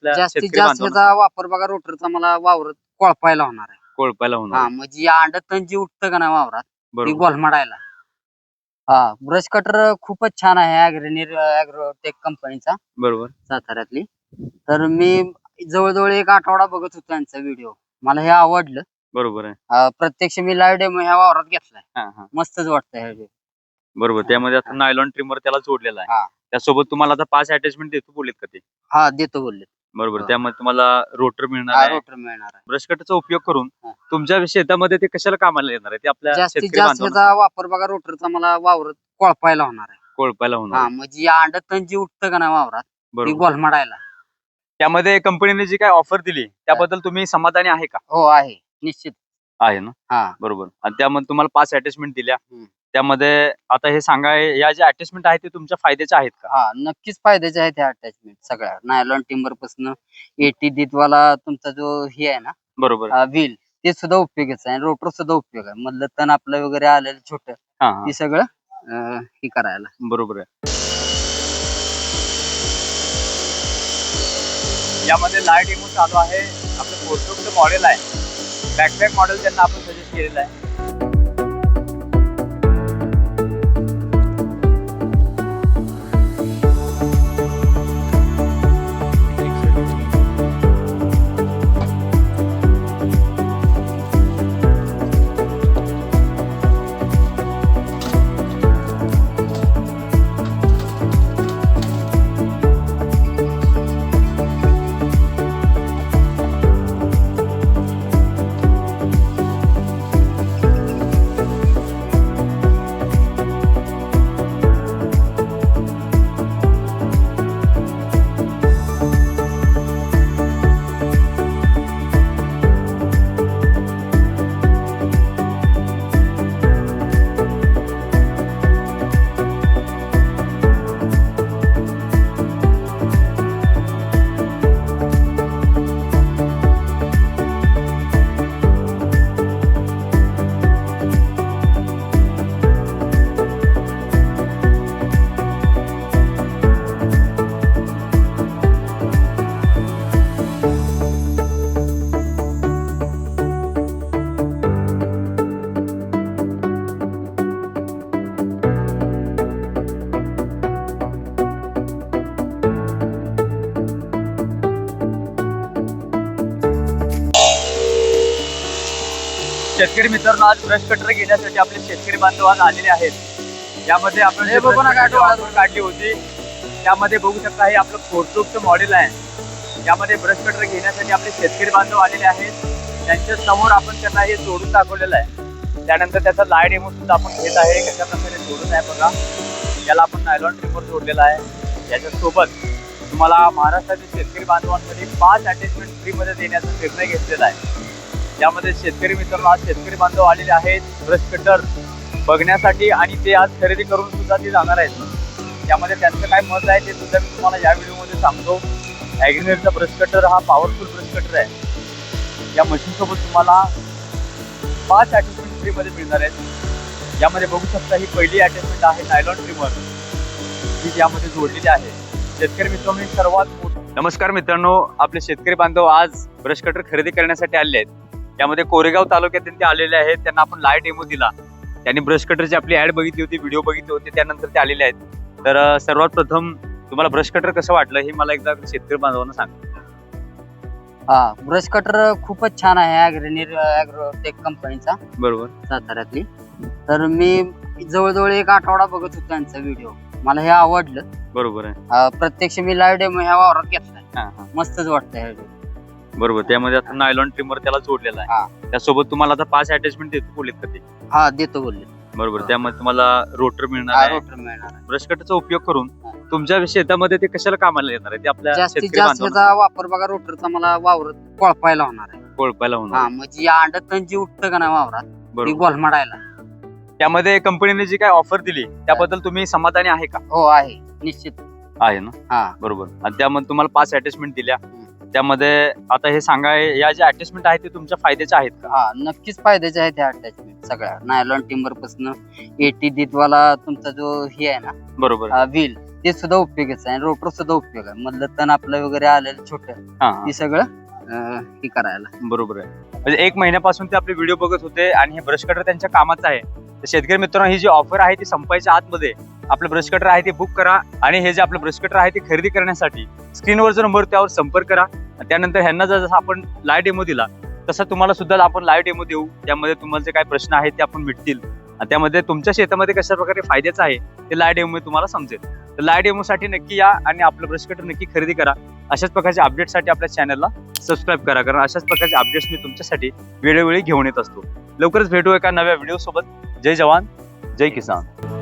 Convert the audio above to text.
आपल्या जास्तीत शेतकरी जास्त बांधवांना. याचा वापर बघा रोटरचा मला वावरात कोळपायला होणार आहे. कोळपायला होणार. हा आहे. म्हणजे अंड तण जी उठतं का नाही वावरात ती बरोबर. गोलमडायला हा ब्रश कटर खूपच छान आहे अॅग्रेनिर अॅग्रोटेक कंपनीचा बरोबर. साताऱ्यातली. तर मी जवळजवळ एक आठवडा बघत होतो यांचा व्हिडिओ मला हे आवडलं. बरोबर आहे. अं, प्रत्यक्ष मी लाईव्ह डेमो ह्या वावरात घेतलाय. हा हा. मस्तच वाटतंय हे बरोबर. त्यामध्ये आता नायलॉन ट्रिमर त्याला जोडलेला आहे. हा. त्यासोबत तुम्हाला आता पाच अटॅचमेंट देतो बोलत का ते? हा देतो बोलले बरोबर. हा. त्यामध्ये तुम्हाला रोटर मिळणार आहे. रोटर मिळणार आहे. ब्रश कटरचा उपयोग करून हा. तुमच्या शेतामध्ये ते कशाला कामाला येणार आहे? ते आपल्या जास्तीत शेतकरी जास्त बांधवांना. याचा वापर बघा रोटरचा मला वावरात कोळपायला होणार आहे. कोळपायला होणार हा आहे. म्हणजे अंड तण जी उठतं का नाही वावरात ती बरोबर. गोलमडायला त्यामध्ये कंपनीने जी काय ऑफर दिली त्याबद्दल तुम्ही समाधानी आहे का? हो आहे. निश्चित. आहे ना? हा. बरोबर. आणि त्यामध्ये तुम्हाला पाच अटॅचमेंट दिल्या. हम्म. त्यामध्ये आता हे सांगा या ज्या अटॅचमेंट आहेत ते तुमच्या फायद्याच्या आहेत का? हा नक्कीच फायद्याचे आहेत ह्या अटॅचमेंट सगळ्या. नायलॉन टिंबरपासून एटी वाला तुमचा जो हे आहे ना बरोबर. व्हील ते सुद्धा उपयोगीच आहे रोटर सुद्धा उपयोग आहे. मधलं तण आपलं वगैरे आलेलं छोट हा हा. ते सगळं अं, हे करायला. बरोबर आहे. यामध्ये लाइट इमो चालू आहे. आपलं फोर्टोचं मॉडेल आहे. बॅकपॅक मॉडेल त्यांना आपण सजेस्ट केलेलं आहे. शेतकरी मित्रांनो आज ब्रश कटर घेण्यासाठी आपले शेतकरी बांधव आज आलेले आहेत. यामध्ये आपण हे बघू काढली होती. त्यामध्ये बघू शकता हे आपलं फोर्टोकचं मॉडेल आहे. यामध्ये ब्रश कटर घेण्यासाठी आपले शेतकरी बांधव आलेले आहेत. त्यांच्यासमोर आपण त्यांना हे जोडून दाखवलेलं आहे. त्यानंतर त्याचा लाइट एमो सुद्धा आपण घेत आहे. कशा प्रकारे जोडून आहे बघा. याला आपण नायलॉन ट्रिमर जोडलेला आहे. याच्यासोबत तुम्हाला महाराष्ट्रातील शेतकरी बांधवांसाठी पाच अटॅचमेंट फ्रीमध्ये देण्याचा निर्णय घेतलेला आहे. यामध्ये शेतकरी मित्रांनो आज शेतकरी बांधव आलेले आहेत. ब्रश कटर बघण्यासाठी आणि ते आज खरेदी करून सुद्धा ते जाणार आहेत. त्यामध्ये त्यांचं काय मत आहे ते सुद्धा मी तुम्हाला या व्हिडिओमध्ये सांगतो. ॲग्रिनेटचा ब्रश कटर हा पॉवरफुल ब्रश कटर आहे. या मशीनसोबत तुम्हाला पाच अटॅचमेंट फ्रीमध्ये मिळणार आहेत. यामध्ये बघू शकता ही पहिली अटॅचमेंट आहे नायलॉन ट्रिमर जी यामध्ये जोडलेली आहे. शेतकरी मित्रांनो सर्वात नमस्कार मित्रांनो आपले शेतकरी बांधव आज ब्रश कटर खरेदी करण्यासाठी आले आहेत. त्यामध्ये कोरेगाव तालुक्यातून ते आलेले आहेत त्यांना आपण लाइट डेमो दिला. त्यांनी ब्रश कटरची आपली ऍड बघितली होती व्हिडिओ बघितले होते त्यानंतर ते आलेले आहेत. तर सर्वात प्रथम तुम्हाला ब्रश कटर कसं वाटलं हे मला एकदा शेतकरी बांधवांना सांगा. हा ब्रश कटर खूपच छान आहे अॅग्रेनिर अॅग्रोटेक कंपनीचा बरोबर. साताऱ्यातली. तर मी जवळजवळ एक आठवडा बघत होतो यांचा व्हिडिओ मला हे आवडलं. बरोबर आहे. अं, प्रत्यक्ष मी लाईव्ह डेमो ह्या वावरात घेतलाय. मस्तच वाटतंय हे बरोबर. त्यामध्ये आता नायलॉन ट्रिमर त्याला जोडलेला हा. आहे त्यासोबत तुम्हाला आता पाच अटॅचमेंट देतो बोलत का ते? हा देतो बोलले. बरोबर. हा. त्यामध्ये तुम्हाला रोटर मिळणार आहे. रोटर मिळणार आहे. ब्रश कटरचा उपयोग करून हा. तुमच्या शेतामध्ये ते कशाला कामाला येणार आहे? ते आपल्या जास्तीत शेतकरी जास्त बांधवांना याचा वापर बघा रोटरचा मला वावरात कोळपायला होणार आहे. कोळपायला होणार हा म्हणजे अंड तण जी उठतं का नाही वावरात ती बरोबर. गोलमडायला. त्यामध्ये कंपनीने जी काय ऑफर दिली त्याबद्दल तुम्ही समाधानी आहे का? हो आहे. निश्चित. आहे ना? हा. बरोबर. आणि त्यामध्ये तुम्हाला पाच अटॅचमेंट दिल्या. त्यामध्ये आता हे सांगा या ज्या अटॅचमेंट आहेत ते तुमच्या फायद्याच्या आहेत का? हा नक्कीच फायद्याचे आहेत ह्या अटॅचमेंट सगळ्या. नायलॉन टिंबरपासून एटी वाला तुमचा जो हे आहे ना बरोबर. व्हील ते सुद्धा उपयोगीच आहे रोटर सुद्धा उपयोग आहे. मधलं तण आपलं वगैरे आलेलं छोटं हा. ते सगळं अं, हे करायला. बरोबर आहे. म्हणजे एक महिन्यापासून ते आपले व्हिडिओ बघत होते आणि हे ब्रश कटर त्यांच्या कामाचं आहे. तर शेतकरी मित्रांनो ही जी ऑफर आहे ती संपायच्या आतमध्ये आपलं ब्रश कटर आहे ते बुक करा आणि हे जे आपलं ब्रश कटर आहे ते खरेदी करण्यासाठी स्क्रीनवर जो नंबर त्यावर संपर्क करा. त्यानंतर ह्यांना जर जसं आपण लाईव्ह डेमो दिला तसं तुम्हाला सुद्धा आपण लाईव्ह डेमो देऊ. त्यामध्ये तुम्हाला जे काही प्रश्न आहेत ते आपण मिटतील. आणि त्यामध्ये तुमच्या शेतामध्ये कशा प्रकारे फायद्याचं आहे ते लाईव्ह डेमो तुम्हाला समजेल. तर लाईव्ह डेमोसाठी नक्की या आणि आपलं ब्रश कटर नक्की खरेदी करा. अशाच प्रकारच्या अपडेटसाठी आपल्या चॅनलला सबस्क्राईब करा. कारण अशाच प्रकारचे अपडेट्स मी तुमच्यासाठी वेळोवेळी घेऊन येत असतो. लवकरच भेटू एका नव्या व्हिडिओ सोबत. जय जवान जय किसान.